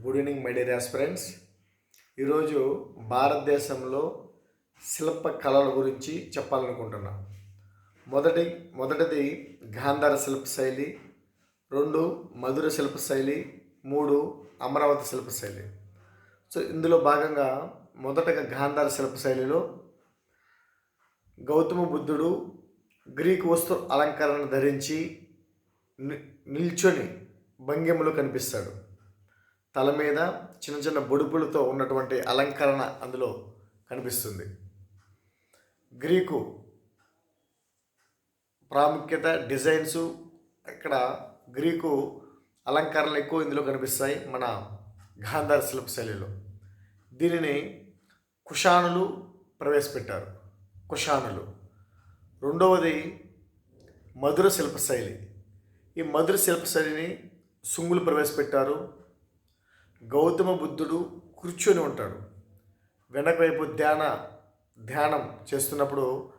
Good evening my dear aspirants ఈరోజు భారతదేశంలో శిల్ప కళల గురించి చెప్పాలనుకుంటున్నా. మొదటి మొదటిది గాంధార శిల్ప శైలి రెండు మధుర శిల్ప శైలి మూడు అమరావతి శిల్ప శైలి. సో ఇందులో భాగంగా మొదటగా గాంధార శిల్ప శైలిలో గౌతమ బుద్ధుడు గ్రీకు వస్తు అలంకరణ ధరించి ని- నిల్చొని భంగిమలో కనిపిస్తాడు. తల మీద చిన్న చిన్న బొడుపులతో ఉన్నటువంటి అలంకరణ అందులో కనిపిస్తుంది. గ్రీకు ప్రాముఖ్యత డిజైన్సు ఇక్కడ గ్రీకు అలంకరణలు ఎక్కువ ఇందులో కనిపిస్తాయి మన గాంధార శిల్ప శైలిలో. దీనిని కుషానులు ప్రవేశపెట్టారు. కుషానులు రెండవది మధుర శిల్ప శైలి. ఈ మధుర శిల్ప శైలిని సుంగులు ప్రవేశపెట్టారు. గౌతమ బుద్ధుడు కూర్చొని ఉంటాడు. వెనకవైపు ధ్యాన ధ్యానం చేస్తున్నప్పుడు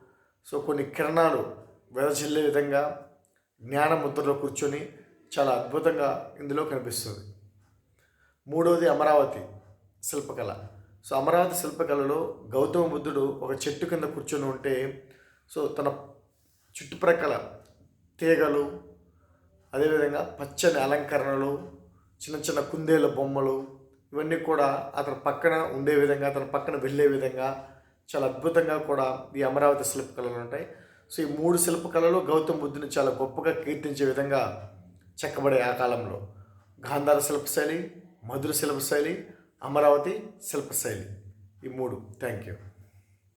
సో కొన్ని కిరణాలు వెదజల్లే విధంగా జ్ఞాన ముద్రలో కూర్చొని చాలా అద్భుతంగా ఇందులో కనిపిస్తుంది. మూడవది అమరావతి శిల్పకళ. సో అమరావతి శిల్పకళలో గౌతమ బుద్ధుడు ఒక చెట్టు కింద కూర్చొని ఉంటే సో తన చుట్టుప్రక్కల తీగలు అదేవిధంగా పచ్చని అలంకరణలు చిన్న చిన్న కుందేల బొమ్మలు ఇవన్నీ కూడా అతని పక్కన ఉండే విధంగా అతని పక్కన వెళ్ళే విధంగా చాలా అద్భుతంగా కూడా ఈ అమరావతి శిల్పకళలు ఉంటాయి. సో ఈ మూడు శిల్పకళలు గౌతమ బుద్ధుని చాలా గొప్పగా కీర్తించే విధంగా చెక్కబడే ఆ కాలంలో. గాంధార శిల్పశైలి మధుర శిల్పశైలి అమరావతి శిల్పశైలి. ఈ మూడు. Thank you.